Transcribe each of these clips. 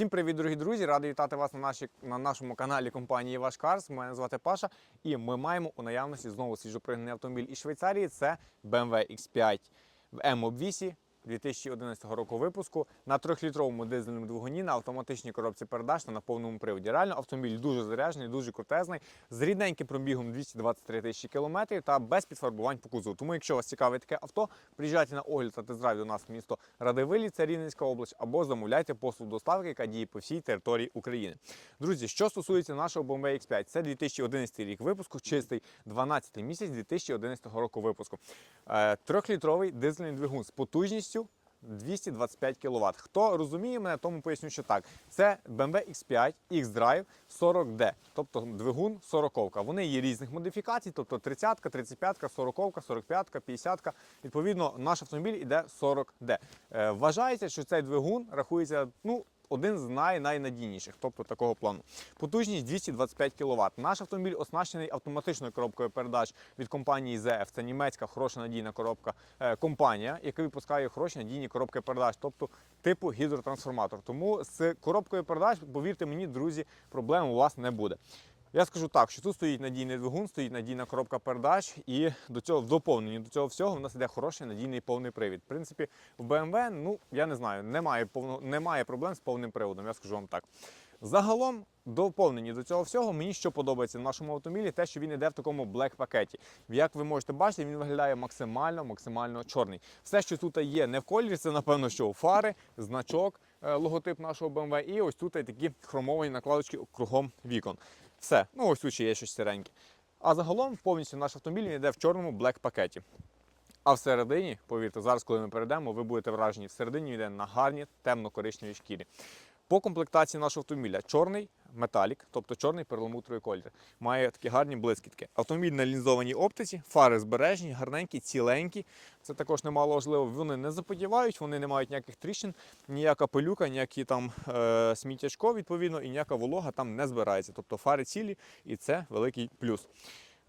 Всім привіт, дорогі друзі! Радий вітати вас на, наші, на нашому каналі компанії Ваш Карс. Мене звати Паша, і ми маємо у наявності знову свіжопригнаний автомобіль із Швейцарії. Це BMW X5 в М-обвісі 2011 року випуску на 3-літровому дизельному двигуні на автоматичній коробці передач та на повному приводі. Реально автомобіль дуже заряджений, дуже крутезний, з рідненьким пробігом 223 тисячі кілометрів та без підфарбувань по кузову. Тому, якщо вас цікавить таке авто, приїжджайте на огляд та тест-драйв до нас в місто Радивилі, це Рівненська область, або замовляйте послуг доставки, яка діє по всій території України. Друзі, що стосується нашого BMW X5, це 2011 рік випуску, чистий 12 місяць 2011 року випуску. Е, Трьохлітровий дизельний двигун з потужністю 225 кВт. Хто розуміє мене, тому поясню, що так. Це BMW X5 X-Drive 40D, тобто двигун 40 Вони є різних модифікацій, тобто 30, 35, 40, 45, 50. Відповідно, наш автомобіль іде 40D. Е, Вважається, що цей двигун рахується, ну, один з най найнадійніших, тобто такого плану. Потужність 225 кВт. Наш автомобіль оснащений автоматичною коробкою передач від компанії ZF. Це німецька хороша надійна коробка е, компанія, яка випускає хороші надійні коробки передач, тобто типу гідротрансформатор. Тому з коробкою передач, повірте мені, друзі, проблем у вас не буде. Я скажу так, що тут стоїть надійний двигун, стоїть надійна коробка передач, і до цього в доповненні до цього всього в нас іде хороший надійний повний привід. В принципі, в BMW, ну я не знаю, немає повно, немає проблем з повним приводом, я скажу вам так. Загалом, доповнені до цього всього, мені що подобається в нашому автомобілі, те, що він йде в такому блек пакеті. Як ви можете бачити, він виглядає максимально, максимально чорний. Все, що тут є не в кольорі, це напевно, що фари, значок, е, логотип нашого BMW, і ось тут такі хромовані накладочки кругом вікон. Все, ну ось тут ще є щось сиреньке. А загалом повністю наш автомобіль йде в чорному блек пакеті. А всередині, повірте, зараз, коли ми перейдемо, ви будете вражені, всередині йде на гарній темно-коричневій шкірі. По комплектації нашого автомобіля чорний металік, тобто чорний перламутровий колір. Має такі гарні блискітки. Автомобіль на лінзованій оптиці, фари збережні, гарненькі, ціленькі. Це також немало важливо. Вони не заподівають, вони не мають ніяких тріщин, ніяка пилюка, ніякі там е, сміттячко, відповідно, і ніяка волога там не збирається. Тобто фари цілі, і це великий плюс.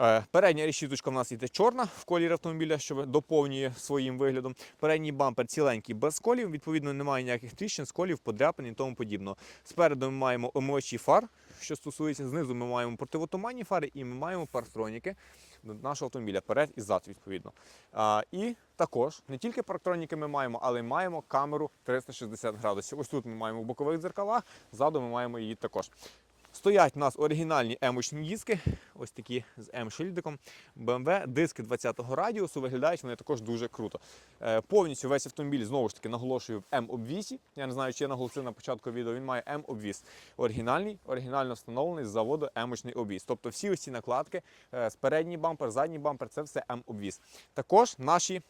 Е, Передня решіточка в нас йде чорна в колір автомобіля, що доповнює своїм виглядом. Передній бампер ціленький без сколів, відповідно, немає ніяких тріщин, сколів, подряпин і тому подібного. Спереду ми маємо омивачі фар, що стосується знизу, ми маємо противотуманні фари і ми маємо парктроніки нашого автомобіля перед і зад, відповідно. А, і також не тільки парктроніки ми маємо, але й маємо камеру 360 градусів. Ось тут ми маємо в бокових дзеркалах, ззаду ми маємо її також. Стоять у нас оригінальні емочні диски, ось такі з М-шильдиком. BMW, диски 20-го радіусу, виглядають вони також дуже круто. Е, повністю весь автомобіль, знову ж таки, наголошую в М-обвісі. Я не знаю, чи я наголосив на початку відео, він має М-обвіс. Оригінальний, оригінально встановлений з заводу М-очний обвіс. Тобто всі ось ці накладки, е, з передній бампер, задній бампер, це все М-обвіс. Також наші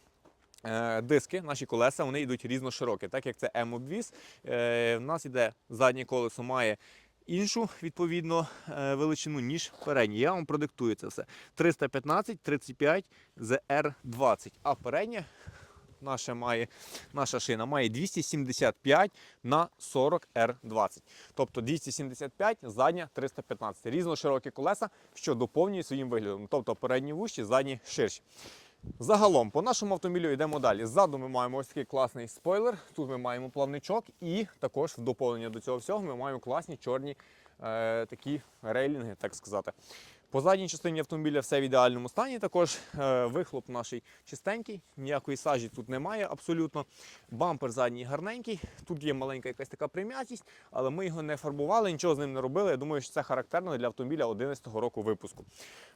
Е, Диски, наші колеса, вони йдуть різноширокі, так як це М-обвіз. Е, в нас іде заднє колесо має іншу відповідно е, величину, ніж переднє. Я вам продиктую це все. 315 35 ZR20. А переднє наша, має, наша шина має 275 на 40 R20. Тобто 275, задня 315. Різноширокі колеса, що доповнює своїм виглядом. Тобто передні вущі, задні ширші. Загалом, по нашому автомобілю йдемо далі. Ззаду ми маємо ось такий класний спойлер. Тут ми маємо плавничок, і також в доповнення до цього всього ми маємо класні чорні е, такі рейлінги, так сказати. По задній частині автомобіля все в ідеальному стані. Також е, вихлоп наш чистенький, ніякої сажі тут немає абсолютно. Бампер задній гарненький. Тут є маленька якась така прим'ятість, але ми його не фарбували, нічого з ним не робили. Я думаю, що це характерно для автомобіля 11-го року випуску.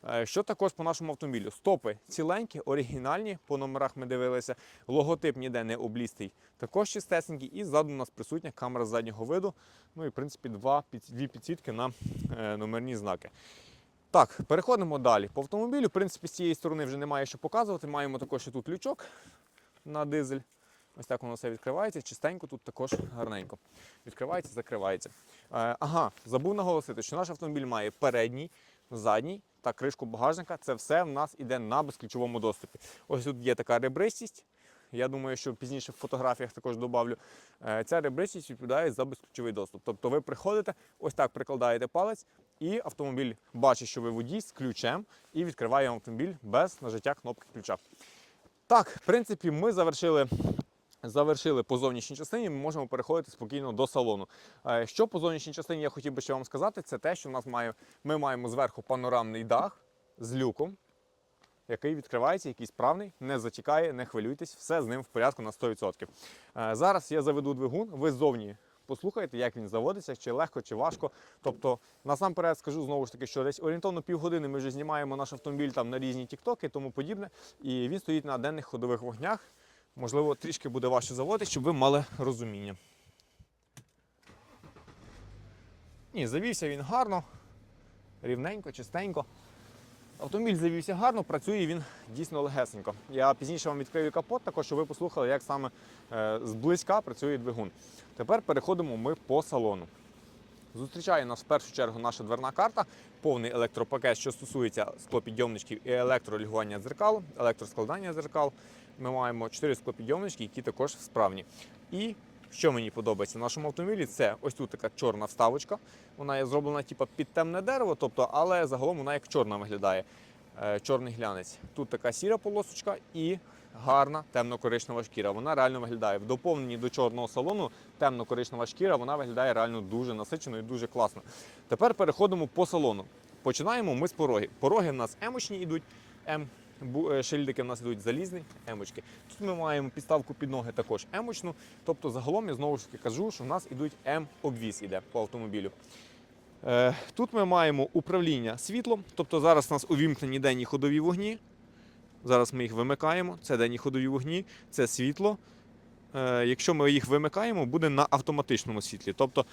Е, що також по нашому автомобілю? Стопи ціленькі, оригінальні, по номерах ми дивилися. Логотип ніде не облістий, також чистесенький. І ззаду у нас присутня камера заднього виду. Ну і в принципі дві підсвітки на е, номерні знаки. Так, переходимо далі. По автомобілю, в принципі, з цієї сторони вже немає що показувати. Маємо також ще тут лючок на дизель. Ось так воно все відкривається. Чистенько тут також гарненько. Відкривається, закривається. Е, ага, забув наголосити, що наш автомобіль має передній, задній та кришку багажника. Це все в нас іде на безключовому доступі. Ось тут є така ребристість. Я думаю, що пізніше в фотографіях також добавлю. Е, Ця ребристість відповідає за безключовий доступ. Тобто ви приходите, ось так прикладаєте палець, і автомобіль бачить, що ви водій з ключем, і відкриває автомобіль без нажиття кнопки ключа. Так, в принципі, ми завершили завершили по зовнішній частині, ми можемо переходити спокійно до салону. Е, Що по зовнішній частині я хотів би ще вам сказати, це те, що в нас має, ми маємо зверху панорамний дах з люком, який відкривається, який справний, не затікає, не хвилюйтесь, все з ним в порядку на 100%. Е, Зараз я заведу двигун, ви ззовні послухайте, як він заводиться, чи легко, чи важко. Тобто, насамперед скажу знову ж таки, що десь орієнтовно півгодини ми вже знімаємо наш автомобіль там на різні тіктоки тому подібне. І він стоїть на денних ходових вогнях. Можливо, трішки буде важче заводити, щоб ви мали розуміння. Ні, завівся він гарно, рівненько, чистенько. Автомобіль завівся гарно, працює він дійсно легесенько. Я пізніше вам відкрию капот, також щоб ви послухали, як саме е, зблизька працює двигун. Тепер переходимо ми по салону. Зустрічає нас в першу чергу наша дверна карта, повний електропакет, що стосується склопідйомничків і електролігування дзеркал, електроскладання дзеркал. Ми маємо 4 склопідйомнички, які також справні. І що мені подобається в нашому автомобілі, це ось тут така чорна вставочка. Вона є зроблена типу, під темне дерево, тобто, але загалом вона як чорна виглядає. Е, Чорний глянець. Тут така сіра полосочка і гарна темно-коричнева шкіра. Вона реально виглядає. В доповненні до чорного салону темно-коричнева шкіра, вона виглядає реально дуже насичено і дуже класно. Тепер переходимо по салону. Починаємо ми з пороги. Пороги в нас емочні йдуть. Е, Шильдики в нас йдуть залізні, емочки. Тут ми маємо підставку під ноги також емочну. Тобто, загалом я знову ж таки кажу, що в нас ідуть М-обвіз іде по автомобілю. Е, Тут ми маємо управління світлом, тобто зараз у нас увімкнені денні ходові вогні. Зараз ми їх вимикаємо. Це денні ходові вогні, це світло. Е, Якщо ми їх вимикаємо, буде на автоматичному світлі. Тобто,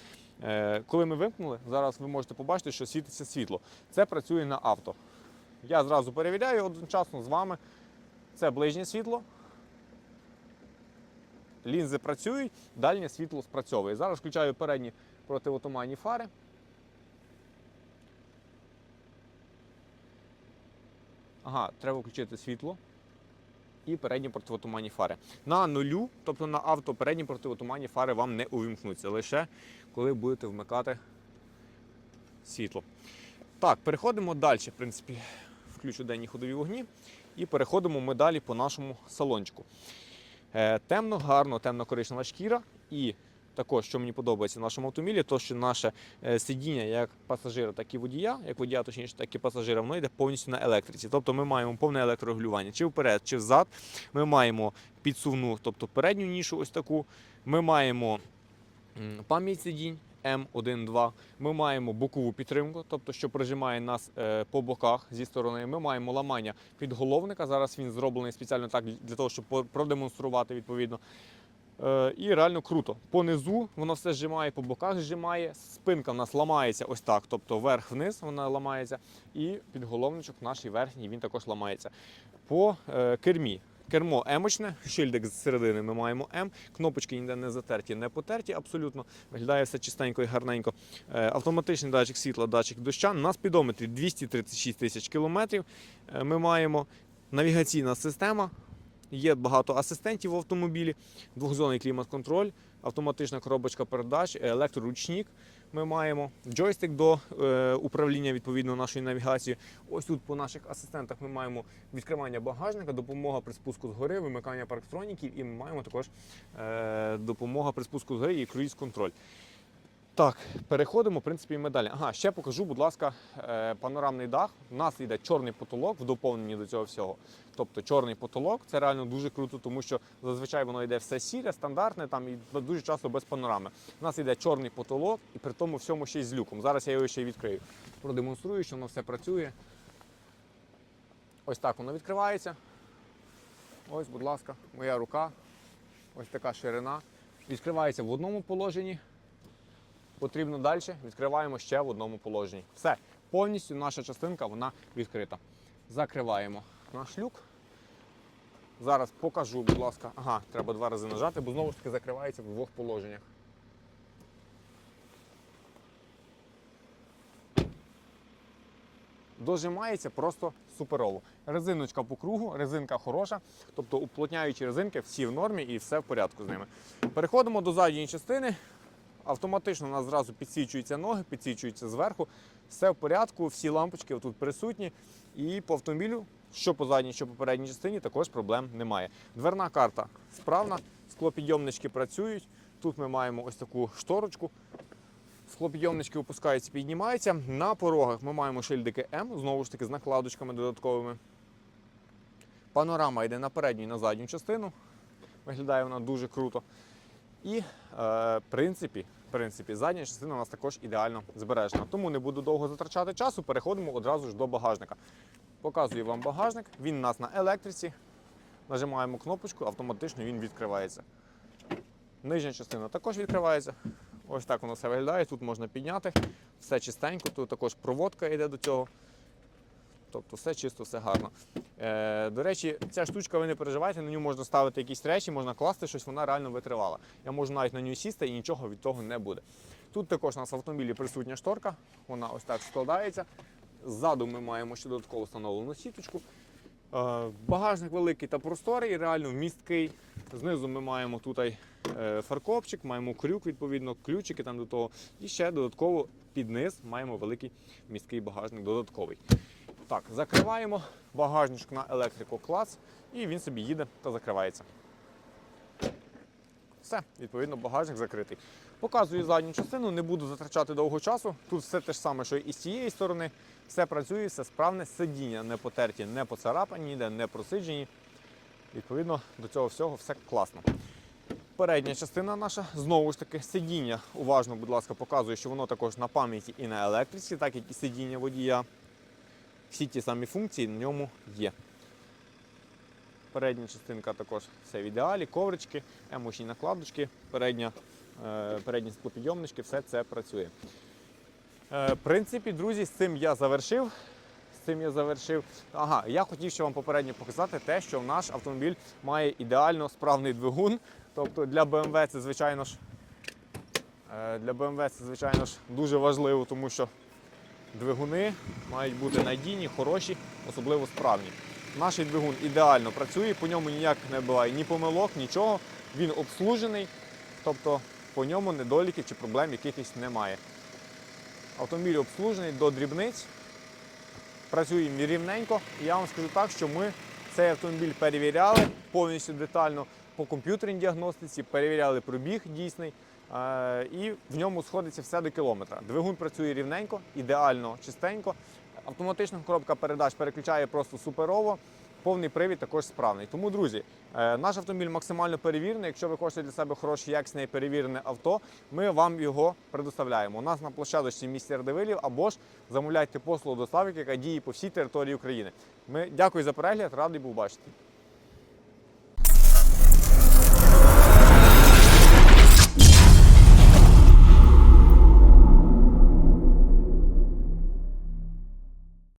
коли ми вимкнули, зараз ви можете побачити, що світиться світло. Це працює на авто. Я зразу перевіряю одночасно з вами. Це ближнє світло. Лінзи працюють, дальнє світло спрацьовує. Зараз включаю передні противотуманні фари. Ага, треба включити світло і передні противотуманні фари. На нулю, тобто на авто, передні противотуманні фари вам не увімкнуться, лише коли будете вмикати світло. Так, переходимо далі. В принципі, включу денні ходові вогні. І переходимо ми далі по нашому салончику. Е, темно, гарно, темно-коричнева шкіра. І також, що мені подобається в нашому автомобілі, то що наше е, сидіння як пасажира, так і водія, як водія, точніше, так і пасажира, воно йде повністю на електриці. Тобто ми маємо повне електрорегулювання чи вперед, чи взад. Ми маємо підсувну, тобто передню нішу, ось таку. Ми маємо пам'ять сидінь. М1-2. Ми маємо бокову підтримку, тобто, що прижимає нас е, по боках зі сторони. Ми маємо ламання підголовника. Зараз він зроблений спеціально так для того, щоб продемонструвати відповідно. Е, і реально круто. Понизу воно все зжимає, по боках зжимає. Спинка в нас ламається ось так, тобто вверх-вниз вона ламається. І підголовничок наш верхній він також ламається. По е, кермі. Кермо емочне, шильдик з середини ми маємо М, кнопочки ніде не затерті, не потерті абсолютно. Виглядає все чистенько і гарненько. Е, Автоматичний датчик світла, датчик доща. На спідометрі 236 тисяч кілометрів. Е, Ми маємо навігаційна система. Є багато асистентів в автомобілі, двохзонний клімат-контроль, автоматична коробочка передач, електроручник. Ми маємо джойстик до е, управління відповідно нашої навігації. Ось тут по наших асистентах ми маємо відкривання багажника, допомога при спуску з гори, вимикання парктроніків, і ми маємо також е, допомога при спуску з гори і круїз-контроль. Так, переходимо, в принципі, і ми далі. Ага, ще покажу, будь ласка, е, панорамний дах. У нас йде чорний потолок в доповненні до цього всього. Тобто чорний потолок це реально дуже круто, тому що зазвичай воно йде все сіре, стандартне, там і дуже часто без панорами. У нас йде чорний потолок і при тому всьому ще й з люком. Зараз я його ще й відкрию. Продемонструю, що воно все працює. Ось так воно відкривається. Ось, будь ласка, моя рука. Ось така ширина. Відкривається в одному положенні потрібно далі, відкриваємо ще в одному положенні. Все, повністю наша частинка вона відкрита. Закриваємо наш люк. Зараз покажу, будь ласка. Ага, треба два рази нажати, бо знову ж таки закривається в двох положеннях. Дожимається просто суперово. Резиночка по кругу, резинка хороша, тобто уплотняючі резинки всі в нормі і все в порядку з ними. Переходимо до задньої частини. Автоматично у нас зразу підсвічуються ноги, підсвічуються зверху. Все в порядку, всі лампочки тут присутні. І по автомобілю, що по задній, що по передній частині, також проблем немає. Дверна карта справна, Склопідйомнички працюють. Тут ми маємо ось таку шторочку. Склопідйомнички опускаються, піднімаються. На порогах ми маємо шильдики М, знову ж таки, з накладочками додатковими. Панорама йде на передню і на задню частину. Виглядає вона дуже круто. І, е, в принципі, в принципі, задня частина у нас також ідеально збережена. Тому не буду довго затрачати часу, переходимо одразу ж до багажника. Показую вам багажник. Він у нас на електриці. Нажимаємо кнопочку, автоматично він відкривається. Нижня частина також відкривається. Ось так воно все виглядає. Тут можна підняти. Все чистенько, тут також проводка йде до цього. Тобто все чисто, все гарно. Е, до речі, ця штучка, ви не переживайте, на нього можна ставити якісь речі, можна класти щось, вона реально витривала. Я можу навіть на нього сісти і нічого від того не буде. Тут також у нас в автомобілі присутня шторка, вона ось так складається. Ззаду ми маємо ще додатково встановлену сіточку. Е, Багажник великий та просторий, реально вмісткий. Знизу ми маємо тут е, фаркопчик, маємо крюк, відповідно, ключики там до того. І ще додатково під низ маємо великий місткий багажник додатковий. Так, закриваємо багажничок на електрику клас, і він собі їде та закривається. Все, відповідно, багажник закритий. Показую задню частину, не буду затрачати довго часу. Тут все те ж саме, що і з цієї сторони. Все працює, все справне, сидіння не потерті, не поцарапані, ніде не просиджені. Відповідно, до цього всього все класно. Передня частина наша, знову ж таки, сидіння. Уважно, будь ласка, показую, що воно також на пам'яті і на електриці, так як і сидіння водія. Всі ті самі функції на ньому є. Передня частинка також все в ідеалі, коврички, емочні накладочки, передня, е, передні склопідйомнички, все це працює. Е, в принципі, друзі, з цим я завершив. З цим я завершив. Ага, я хотів ще вам попередньо показати те, що наш автомобіль має ідеально справний двигун. Тобто для BMW це, звичайно ж, е, для BMW це, звичайно ж, дуже важливо, тому що двигуни мають бути надійні, хороші, особливо справні. Наш двигун ідеально працює, по ньому ніяк не буває ні помилок, нічого. Він обслужений, тобто по ньому недоліків чи проблем якихось немає. Автомобіль обслужений до дрібниць, працює рівненько. І я вам скажу так, що ми цей автомобіль перевіряли повністю детально по комп'ютерній діагностиці, перевіряли пробіг дійсний. Е, І в ньому сходиться все до кілометра. Двигун працює рівненько, ідеально, чистенько. Автоматична коробка передач переключає просто суперово. Повний привід також справний. Тому, друзі, е, наш автомобіль максимально перевірений. Якщо ви хочете для себе хороше, якісне і перевірене авто, ми вам його предоставляємо. У нас на площадочці місті Ардевилів або ж замовляйте послугу доставки, яка діє по всій території України. Ми дякую за перегляд, радий був бачити.